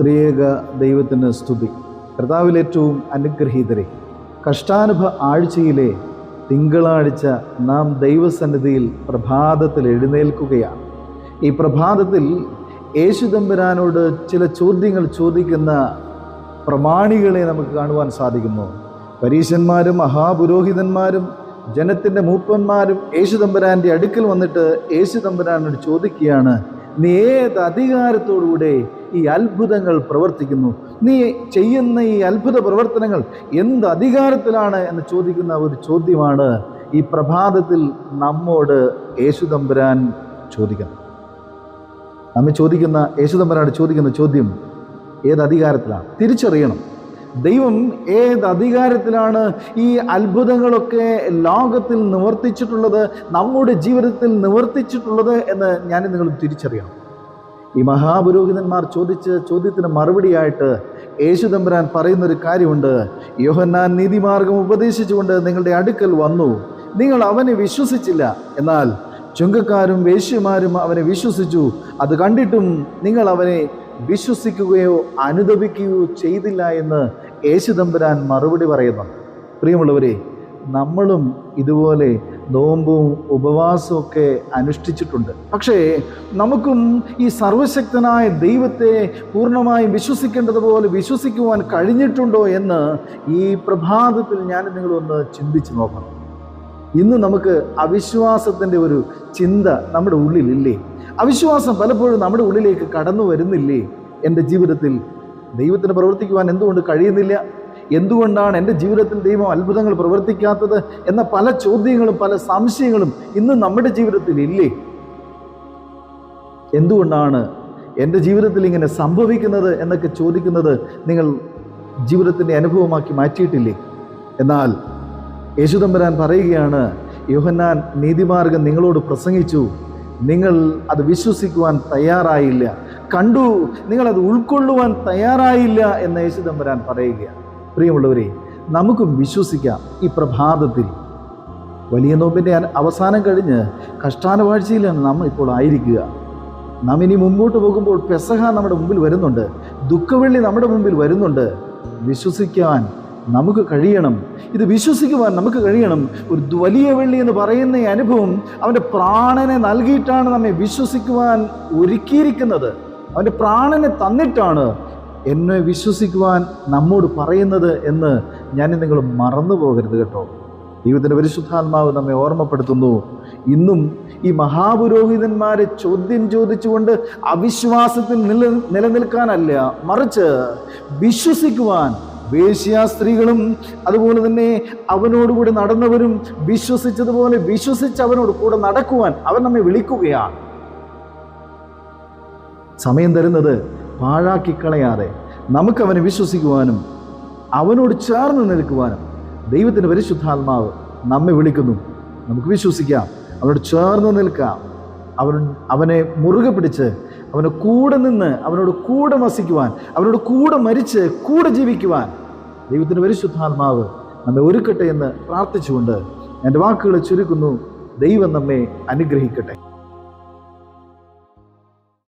ത്രിയേക ദൈവത്തിന് സ്തുതി. കർത്താവിലേറ്റവും അനുഗ്രഹീതരെ കഷ്ടാനുഭ ആഴ്ചയിലെ തിങ്കളാഴ്ച നാം ദൈവസന്നിധിയിൽ പ്രഭാതത്തിൽ എഴുന്നേൽക്കുകയാണ്. ഈ പ്രഭാതത്തിൽ യേശുദമ്പരാനോട് ചില ചോദ്യങ്ങൾ ചോദിക്കുന്ന പ്രമാണികളെ നമുക്ക് കാണുവാൻ സാധിക്കുന്നു. പരീശന്മാരും മഹാപുരോഹിതന്മാരും ജനത്തിന്റെ മൂപ്പന്മാരും യേശുദമ്പരാന്റെ അടുക്കൽ വന്നിട്ട് യേശുദമ്പരാനോട് ചോദിക്കുകയാണ് നീ ഏത് അധികാരത്തോടുകൂടെ ഈ അത്ഭുതങ്ങൾ പ്രവർത്തിക്കുന്നു. നീ ചെയ്യുന്ന ഈ അത്ഭുത പ്രവർത്തനങ്ങൾ എന്ത് അധികാരത്തിലാണ് എന്ന് ചോദിക്കുന്ന ഒരു ചോദ്യമാണ് ഈ പ്രഭാതത്തിൽ നമ്മോട് യേശുദമ്പരാൻ ചോദിക്കുന്നത്. നമ്മെ ചോദിക്കുന്ന യേശുദമ്പരാനോട് ചോദിക്കുന്ന ചോദ്യം ഏത് അധികാരത്തിലാണ്? തിരിച്ചറിയണം. ദൈവം ഏത് അധികാരത്തിലാണ് ഈ അത്ഭുതങ്ങളൊക്കെ ലോകത്തിൽ നിവർത്തിച്ചിട്ടുള്ളത് നമ്മുടെ ജീവിതത്തിൽ നിവർത്തിച്ചിട്ടുള്ളത് എന്ന് ഞാൻ നിങ്ങൾ തിരിച്ചറിയണം. ഈ മഹാപുരോഹിതന്മാർ ചോദിച്ച ചോദ്യത്തിന് മറുപടിയായിട്ട് യേശുദമ്പരാൻ പറയുന്നൊരു കാര്യമുണ്ട്. യോഹന്നാൻ നീതിമാർഗം ഉപദേശിച്ചുകൊണ്ട് നിങ്ങളുടെ അടുക്കൽ വന്നു. നിങ്ങൾ അവനെ വിശ്വസിച്ചില്ല. എന്നാൽ ചുങ്കക്കാരും വേശ്യമാരും അവനെ വിശ്വസിച്ചു. അത് കണ്ടിട്ടും നിങ്ങൾ അവനെ വിശ്വസിക്കുകയോ അനുദപിക്കുകയോ ചെയ്തില്ല എന്ന് യേശുദമ്പരാൻ മറുപടി പറയുന്നു. പ്രിയമുള്ളവരെ നമ്മളും ഇതുപോലെ നോമ്പും ഉപവാസവും ഒക്കെ അനുഷ്ഠിച്ചിട്ടുണ്ട്. പക്ഷേ നമുക്കും ഈ സർവശക്തനായ ദൈവത്തെ പൂർണമായും വിശ്വസിക്കേണ്ടതുപോലെ വിശ്വസിക്കുവാൻ കഴിഞ്ഞിട്ടുണ്ടോ എന്ന് ഈ പ്രഭാതത്തിൽ ഞാൻ നിങ്ങളൊന്ന് ചിന്തിച്ചു നോക്കണം. ഇന്ന് നമുക്ക് അവിശ്വാസത്തിന്റെ ഒരു ചിന്ത നമ്മുടെ ഉള്ളിലില്ലേ? അവിശ്വാസം പലപ്പോഴും നമ്മുടെ ഉള്ളിലേക്ക് കടന്നു വരുന്നില്ലേ? എന്റെ ജീവിതത്തിൽ ദൈവത്തിന് പ്രവർത്തിക്കുവാൻ എന്തുകൊണ്ട് കഴിയുന്നില്ല? എന്തുകൊണ്ടാണ് എന്റെ ജീവിതത്തിൽ ദൈവം അത്ഭുതങ്ങൾ പ്രവർത്തിക്കാത്തത് എന്ന പല ചോദ്യങ്ങളും പല സംശയങ്ങളും ഇന്ന് നമ്മുടെ ജീവിതത്തിൽ ഇല്ലേ? എന്തുകൊണ്ടാണ് എന്റെ ജീവിതത്തിൽ ഇങ്ങനെ സംഭവിക്കുന്നത് എന്നൊക്കെ ചോദിക്കുന്നത് നിങ്ങൾ ജീവിതത്തിന്റെ അനുഭവമാക്കി മാറ്റിയിട്ടില്ലേ? എന്നാൽ യേശുദമ്പരാൻ പറയുകയാണ് യോഹന്നാൻ നീതിമാർഗം നിങ്ങളോട് പ്രസംഗിച്ചു. നിങ്ങൾ അത് വിശ്വസിക്കുവാൻ തയ്യാറായില്ല. കണ്ടു നിങ്ങളത് ഉൾക്കൊള്ളുവാൻ തയ്യാറായില്ല എന്ന് യേശുദമ്പരാൻ പറയുകയാണ്. പ്രിയമുള്ളവരെ നമുക്കും വിശ്വസിക്കാം ഈ പ്രഭാതത്തിൽ. വലിയ നോമ്പിന്റെ അവസാനം കഴിഞ്ഞ് കഷ്ടാനവാഴ്ചയിലാണ് നമ്മൾ ഇപ്പോൾ ആയിരിക്കുക. നാം ഇനി മുമ്പോട്ട് പോകുമ്പോൾ പെസഹ നമ്മുടെ മുമ്പിൽ വരുന്നുണ്ട് ദുഃഖവെള്ളി നമ്മുടെ മുമ്പിൽ വരുന്നുണ്ട്. വിശ്വസിക്കാൻ നമുക്ക് കഴിയണം. ഇത് വിശ്വസിക്കുവാൻ നമുക്ക് കഴിയണം. ഒരു വലിയ വെള്ളി എന്ന് പറയുന്ന അനുഭവം അവന്റെ പ്രാണനെ നൽകിയിട്ടാണ് നമ്മെ വിശ്വസിക്കുവാൻ ഒരുക്കിയിരിക്കുന്നത്. അവന്റെ പ്രാണനെ തന്നിട്ടാണ് എന്നെ വിശ്വസിക്കുവാൻ നമ്മോട് പറയുന്നത് എന്ന് ഞാൻ നിങ്ങൾ മറന്നു പോകരുത് കേട്ടോ. ദൈവത്തിന്റെ പരിശുദ്ധാത്മാവ് നമ്മെ ഓർമ്മപ്പെടുത്തുന്നു. ഇന്നും ഈ മഹാപുരോഹിതന്മാരെ ചോദ്യം ചോദിച്ചുകൊണ്ട് അവിശ്വാസത്തിൽ നില നിലനിൽക്കാനല്ല മറിച്ച് വിശ്വസിക്കുവാൻ വേശ്യാ സ്ത്രീകളും അതുപോലെ തന്നെ അവനോടുകൂടി നടന്നവരും വിശ്വസിച്ചതുപോലെ വിശ്വസിച്ച് അവനോട് കൂടെ നടക്കുവാൻ അവൻ നമ്മെ വിളിക്കുകയാണ്. സമയം തരുന്നത് പാഴാക്കി കളയാതെ നമുക്കവനെ വിശ്വസിക്കുവാനും അവനോട് ചേർന്ന് നിൽക്കുവാനും ദൈവത്തിന്റെ പരിശുദ്ധാത്മാവ് നമ്മെ വിളിക്കുന്നു. നമുക്ക് വിശ്വസിക്കാം. അവനോട് ചേർന്ന് നിൽക്കാം. അവൻ അവനെ മുറുകെ പിടിച്ച് അവന് കൂടെ നിന്ന് അവനോട് കൂടെ വസിക്കുവാൻ അവനോട് കൂടെ മരിച്ച് കൂടെ ജീവിക്കുവാൻ ദൈവത്തിന്റെ പരിശുദ്ധാത്മാവ് നമ്മെ ഒരുക്കട്ടെ എന്ന് പ്രാർത്ഥിച്ചുകൊണ്ട് എന്റെ വാക്കുകളെ ചുരുക്കുന്നു. ദൈവം നമ്മെ അനുഗ്രഹിക്കട്ടെ.